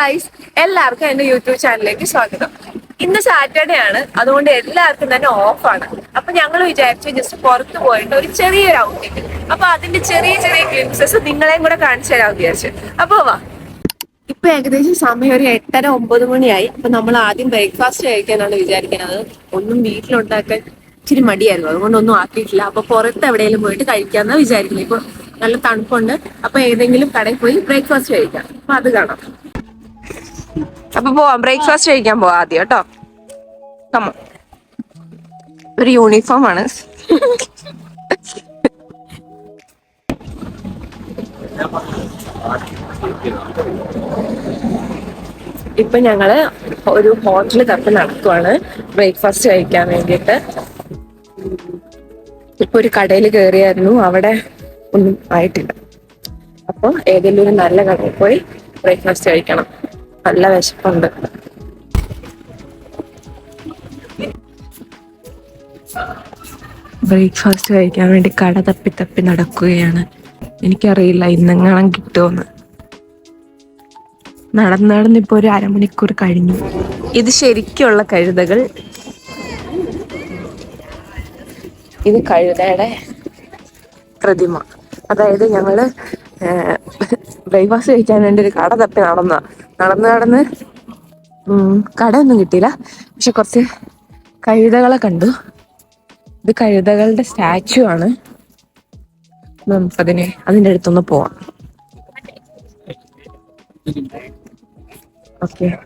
Guys എല്ലാവർക്കും എന്റെ YouTube ചാനലിലേക്ക് സ്വാഗതം. ഇന്ന് സാറ്റർഡേ ആണ്. അതുകൊണ്ട് എല്ലാവർക്കും തന്നെ ഓഫാണ് അപ്പൊ ഞങ്ങൾ വിചാരിച്ചു ജസ്റ്റ് പുറത്ത് പോയിട്ട് ഒരു ചെറിയൊരു ഔട്ടിങ് അപ്പൊ അതിന്റെ ചെറിയ ചെറിയ ഗ്ലിംസസ് നിങ്ങളെയും കൂടെ കാണിച്ചു തരാൻ വിചാരിച്ചു. അപ്പൊ വാ. ഇപ്പൊ ഏകദേശം സമയം ഒരു എട്ടര ഒമ്പത് മണിയായി. അപ്പൊ നമ്മൾ ആദ്യം ബ്രേക്ക്ഫാസ്റ്റ് കഴിക്കാനാണ് വിചാരിക്കുന്നത്. ഒന്നും വീട്ടിലുണ്ടാക്കാൻ ഇച്ചിരി മടിയായിരുന്നു. അതുകൊണ്ടൊന്നും ആക്കിയിട്ടില്ല. അപ്പൊ പുറത്ത് എവിടെയെങ്കിലും പോയിട്ട് കഴിക്കാന്ന് വിചാരിക്കുന്നത്. ഇപ്പൊ നല്ല തണുപ്പുണ്ട്. അപ്പൊ ഏതെങ്കിലും കടയിൽ പോയി ബ്രേക്ക്ഫാസ്റ്റ് കഴിക്കാം. അപ്പൊ അത് കാണാം. അപ്പൊ പോവാം. ബ്രേക്ക്ഫാസ്റ്റ് കഴിക്കാൻ പോവാം ആദ്യം കേട്ടോ. ഒരു യൂണിഫോം ആണ്. ഇപ്പൊ ഞങ്ങൾ ഒരു ഹോട്ടൽ തപ്പി നടക്കുവാണ്. ബ്രേക്ക്ഫാസ്റ്റ് കഴിക്കാൻ വേണ്ടിട്ട് ഇപ്പൊ ഒരു കടയിൽ കയറിയായിരുന്നു അവിടെ ഒന്നും ആയിട്ടില്ല. അപ്പൊ ഏതെങ്കിലും ഒരു നല്ല കടയിൽ പോയി ബ്രേക്ക്ഫാസ്റ്റ് കഴിക്കണം. നല്ല വിശപ്പുണ്ട്. ബ്രേക്ക്ഫാസ്റ്റ് കഴിക്കാൻ വേണ്ടി കട തപ്പി തപ്പി നടക്കുകയാണ്. എനിക്കറിയില്ല ഇന്നെങ്ങാനും കിട്ടുമെന്ന്. നടന്ന് നടന്നിപ്പോ ഒരു അരമണിക്കൂർ കഴിഞ്ഞു. ഇത് ശരിക്കുള്ള കഴുതകൾ. ഇത് കഴുതയുടെ പ്രതിമ. അതായത് ഞങ്ങൾ ബ്രേക്ക്ഫാസ്റ്റ് കഴിക്കാൻ വേണ്ടി ഒരു കട തപ്പി നടന്ന. നടന്ന് നടന്ന് കട കടയൊന്നും കിട്ടിയില്ല. പക്ഷെ കുറച്ച് കഴുതകളെ കണ്ടു. ഇത് കഴുതകളുടെ സ്റ്റാച്ചു ആണ്. നമുക്കതിനെ അതിന്റെ അടുത്തൊന്ന് പോവാം. ഓക്കെ.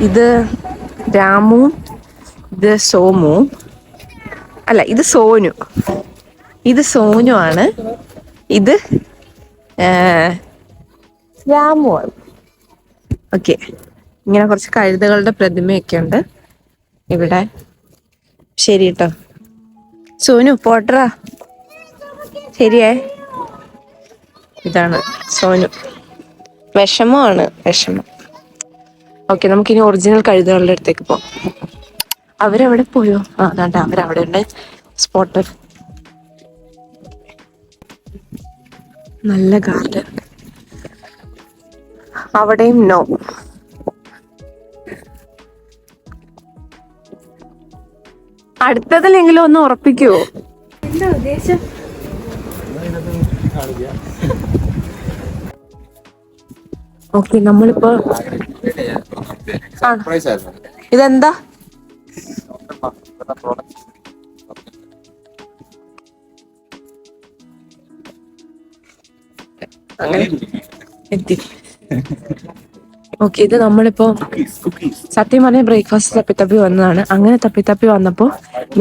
ഇത് രാമു ഇത് സോമു അല്ല ഇത് സോനു. ഇത് സോനു ആണ് ഇത് ഓക്കെ. ഇങ്ങനെ കുറച്ച് കഴുതകളുടെ പ്രതിമയൊക്കെ ഉണ്ട് ഇവിടെ. ശരി കേട്ടോ സോനു പോട്ടറാ. ശരിയേ. ഇതാണ് സോനു. വിഷമമാണ് വിഷമം. ഓക്കെ നമുക്കിനി ഒറിജിനൽ കഴുതകളുടെ അടുത്തേക്ക് പോവാം അവരവിടെ പോയോ? ആ അതാണ്ട് അവരവിടെ ഉണ്ട്. സ്പോട്ടർ. നല്ല ഗാർഡൻ അവിടെയും നോ അടുത്തതിലെങ്കിലും ഒന്ന് ഉറപ്പിക്കുവോ എന്താ ഉദ്ദേശം? ഓക്കെ നമ്മളിപ്പോ ഇതെന്താ? അങ്ങനെ എത്തി. ഓക്കെ ഇത് നമ്മളിപ്പോ സത്യം പറഞ്ഞ ബ്രേക്ക്ഫാസ്റ്റ് തപ്പി തപ്പി വന്നതാണ്. അങ്ങനെ തപ്പി തപ്പി വന്നപ്പോ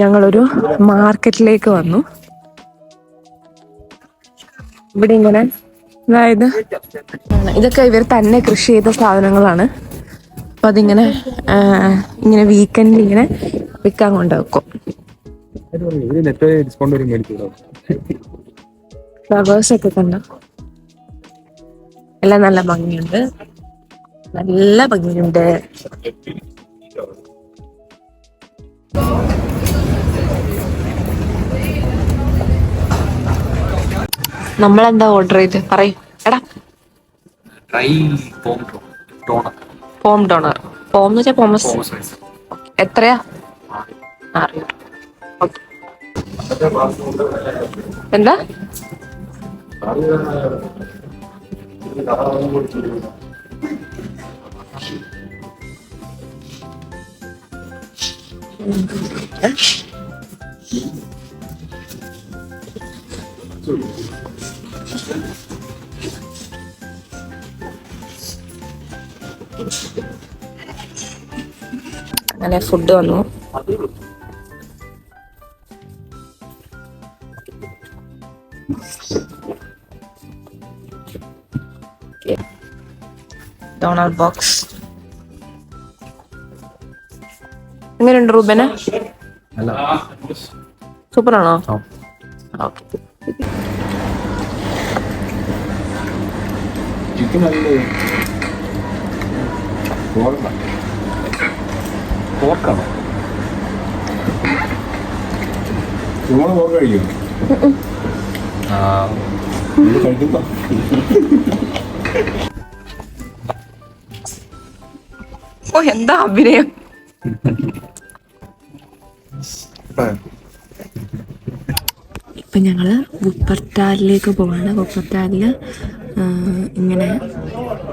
ഞങ്ങളൊരു മാർക്കറ്റിലേക്ക് വന്നു. ഇവിടെ ഇങ്ങനെ അതായത് ഇതൊക്കെ ഇവർ തന്നെ കൃഷി ചെയ്ത സാധനങ്ങളാണ്. അപ്പൊ അതിങ്ങനെ ഇങ്ങനെ വീക്കെൻഡിൽ ഇങ്ങനെ വിൽക്കാൻ കൊണ്ടുവെക്കും. ഫ്ലവേഴ്സ് ഒക്കെ കണ്ടോ? എല്ലാം നല്ല ഭംഗിയുണ്ട്. നല്ല ഭംഗിയുണ്ട്. നമ്മളെന്താ ഓർഡർ ചെയ്ത്? പറയൂ. എടാ. ഡ്രൈ പോം ഡോണർ ഫോം എന്ന് വെച്ചാൽ പോമസ് ഫോം സൈസ് എത്രയാ ആറ് ഓക്കെ എന്താ അങ്ങനെ ഫുഡ് വന്നു ഡോണർ ബോക്സ് എങ്ങനെയുണ്ട് റൂബന്? അല്ല. സൂപ്പർ ആണോ ഓ എന്താ അഭിനയം? ഇപ്പം ഞങ്ങൾ ഉപ്പർത്താലിലേക്ക് പോവാണ്. ഉപ്പർത്താലിൽ ഇങ്ങനെ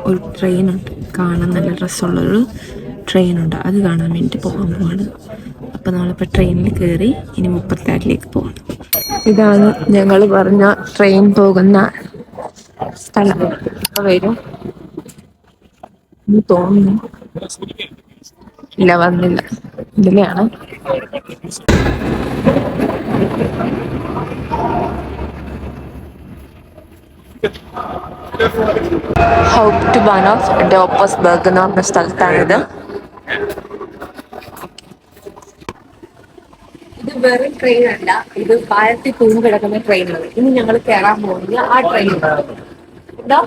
ഒരു ട്രെയിൻ ട്രെയിനുണ്ട്. കാണാൻ നല്ല ട്രെയിൻ ഉണ്ട് അത് കാണാൻ വേണ്ടി പോകാൻ പോവാണ്. അപ്പം നമ്മളിപ്പോൾ ട്രെയിനിൽ കയറി ഇനി ഉപ്പർത്താലിലേക്ക് പോകണം ഇതാണ് ഞങ്ങൾ പറഞ്ഞ ട്രെയിൻ പോകുന്ന സ്ഥലം. ഇപ്പം വരും. തോന്നുന്നു. ഇല്ല വന്നില്ല. ഇതിലെയാണ്. ടു ബാൻ ഓഫ് ഡോപ്പസ്ബർഗ് എന്ന് പറഞ്ഞ സ്ഥലത്താണിത്. ഇത് വെറും ട്രെയിൻ അല്ല. ഇത് പായത്തിൽ തൂങ്ങി കിടക്കുന്ന ട്രെയിനാണ് ഇനി ഞങ്ങൾ കയറാൻ പോകുന്നത് ആ ട്രെയിൻ എന്താ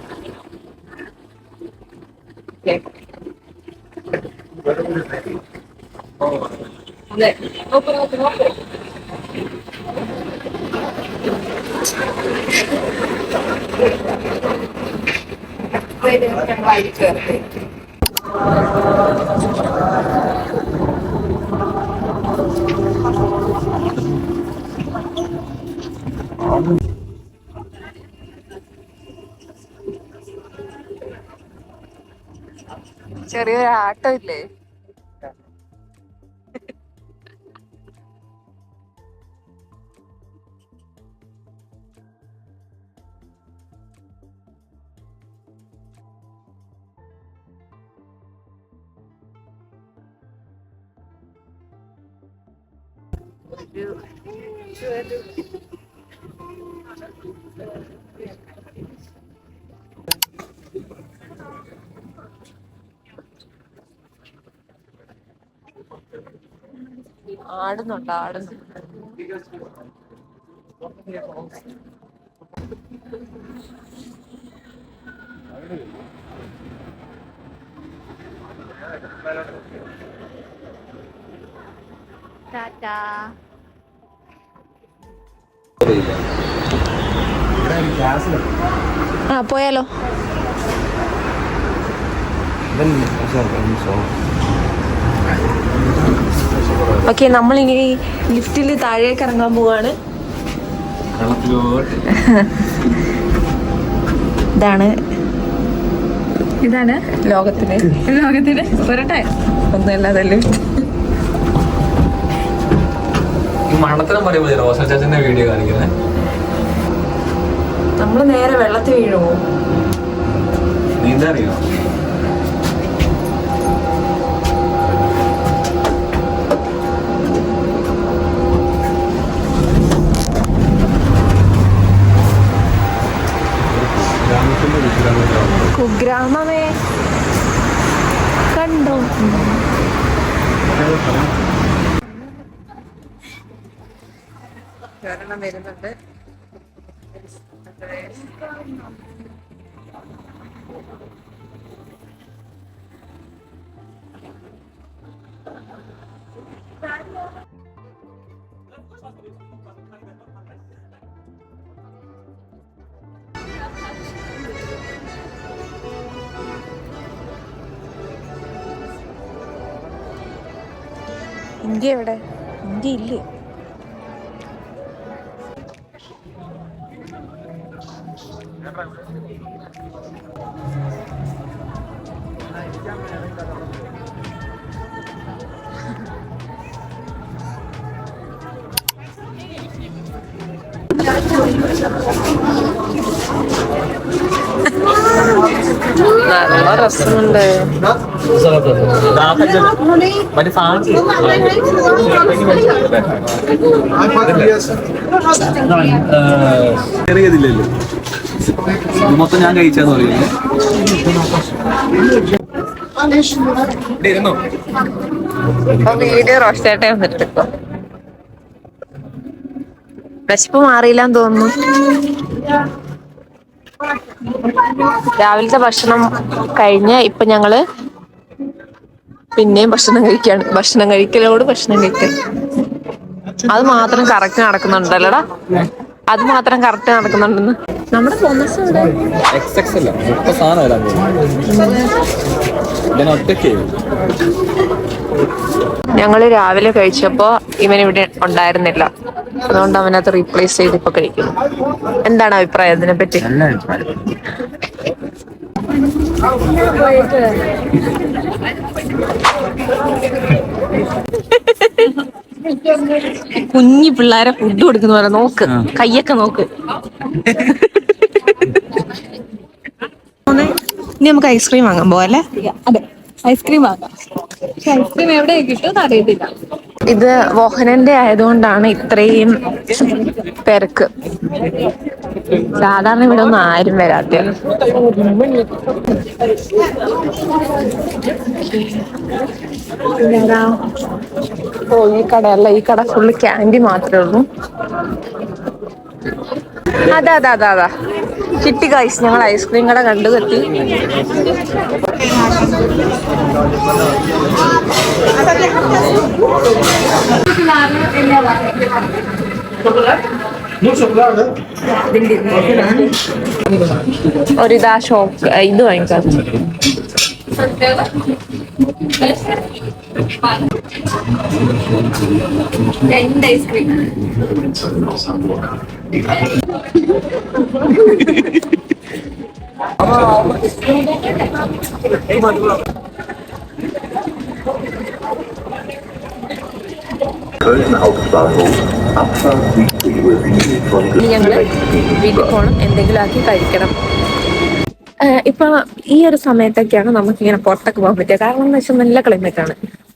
അതെ നോക്കൂ നോക്കൂ നോക്കൂ ചെറിയൊരു ആട്ടം ഇല്ലേ? ആടുന്നുണ്ട് ആടുന്നു ടാറ്റാ ആ പോയാലോ. ഓക്കെ നമ്മളിനി ലിഫ്റ്റിൽ താഴേക്ക് ഇറങ്ങാൻ പോവാണ്. ഇതാണ് ഇതാണ് ലോകത്തിലെ. ലോകത്തിലെ. വരട്ടെ ഒന്നുമല്ലാതെ ലിഫ്റ്റ്. മണ്ടത്തരം പറയുമ്പോൾ റോസൽ ചാച്ചന്റെ വീഡിയോ കാണിക്കുന്നത് നമ്മൾ നേരെ വെള്ളത്തിൽ വീഴുമോ? നീന്താറിയോ? കുഗ്രാമമേ. കണ്ടോ? ഒരെണ്ണം വരുന്നുണ്ട്. ഇന്ത്യ എവിടെ? ഇന്ത്യ ഇല്ലേ? നല്ല രസമുണ്ട്. ചെറിയതില്ലല്ലോ. മൊത്തം ഞാൻ കഴിച്ചാന്ന് പറയുന്നത് വീഡിയോ റോസ്റ്റേട്ടെ വന്നിട്ട് ഇപ്പൊ വിശപ്പ് മാറിയില്ലാന്ന് തോന്നുന്നു. രാവിലത്തെ ഭക്ഷണം കഴിഞ്ഞ് ഇപ്പൊ ഞങ്ങൾ പിന്നെയും ഭക്ഷണം കഴിക്കാണ്. ഭക്ഷണം കഴിക്കലോട് ഭക്ഷണം കഴിക്കൽ അത് മാത്രം കറക്റ്റ് നടക്കുന്നുണ്ടല്ലോടാ? അത് മാത്രം കറക്റ്റ് നടക്കുന്നുണ്ടെന്ന്. നമ്മുടെ തോമസ് ഞങ്ങൾ രാവിലെ കഴിച്ചപ്പോ ഇവൻ ഇവിടെ ഉണ്ടായിരുന്നില്ല. അതുകൊണ്ട് അവനകത്ത് റീപ്ലേസ് ചെയ്ത് ഇപ്പൊ കഴിക്കുന്നു. എന്താണ് അഭിപ്രായം അതിനെ പറ്റി കുഞ്ഞി പിള്ളേരെ ഫുഡ് കൊടുക്കുന്ന പോലെ നോക്ക്. കയ്യൊക്കെ നോക്ക്. ഇനി നമുക്ക് ഐസ്ക്രീം വാങ്ങാൻ പോവല്ലേ അതെ. ഐസ്ക്രീം വാങ്ങാം. പക്ഷെ ഐസ്ക്രീം എവിടെ കിട്ടും അറിയത്തില്ല. ഇത് വോഹനന്റെ ആയതുകൊണ്ടാണ് ഇത്രയും തിരക്ക്. സാധാരണ ഇവിടെ ഒന്നും ആരും വരാത്ത ഓ ഈ കടയല്ല ഈ കട ഫുള്ള് ക്യാൻഡി മാത്രമേ ഉള്ളൂ. അതാ അതാ അതാ അതാ. കിട്ടി കായ്സ് ഞങ്ങൾ ഐസ്ക്രീം കട കണ്ടു കെത്തി. ഒരിതാ ഷോക്ക് ഇത് വാങ്ങിക്കാം. രണ്ട് ഐസ്ക്രീം എന്തെങ്കിലും ആക്കി ഇപ്പൊ ഈ ഒരു സമയത്തൊക്കെയാണ് നമുക്കിങ്ങനെ പുറത്തൊക്കെ പോകാൻ പറ്റുക. കാരണം എന്ന് വെച്ചാൽ നല്ല ക്ലൈമറ്റ് ആണ്.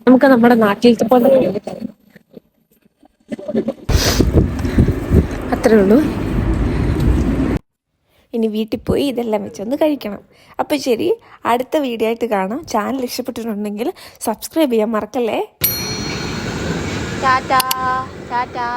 നമുക്ക് നമ്മുടെ നാട്ടിലത്തെ പോലെ അത്രേ ഉള്ളൂ. ഇനി വീട്ടിൽ പോയി ഇതെല്ലാം വെച്ചൊന്ന് കഴിക്കണം. അപ്പോൾ ശരി അടുത്ത വീഡിയോ ആയിട്ട് കാണാം. ചാനൽ ഇഷ്ടപ്പെട്ടിട്ടുണ്ടെങ്കിൽ സബ്സ്ക്രൈബ് ചെയ്യാൻ മറക്കല്ലേ? ടാറ്റാ ടാറ്റാ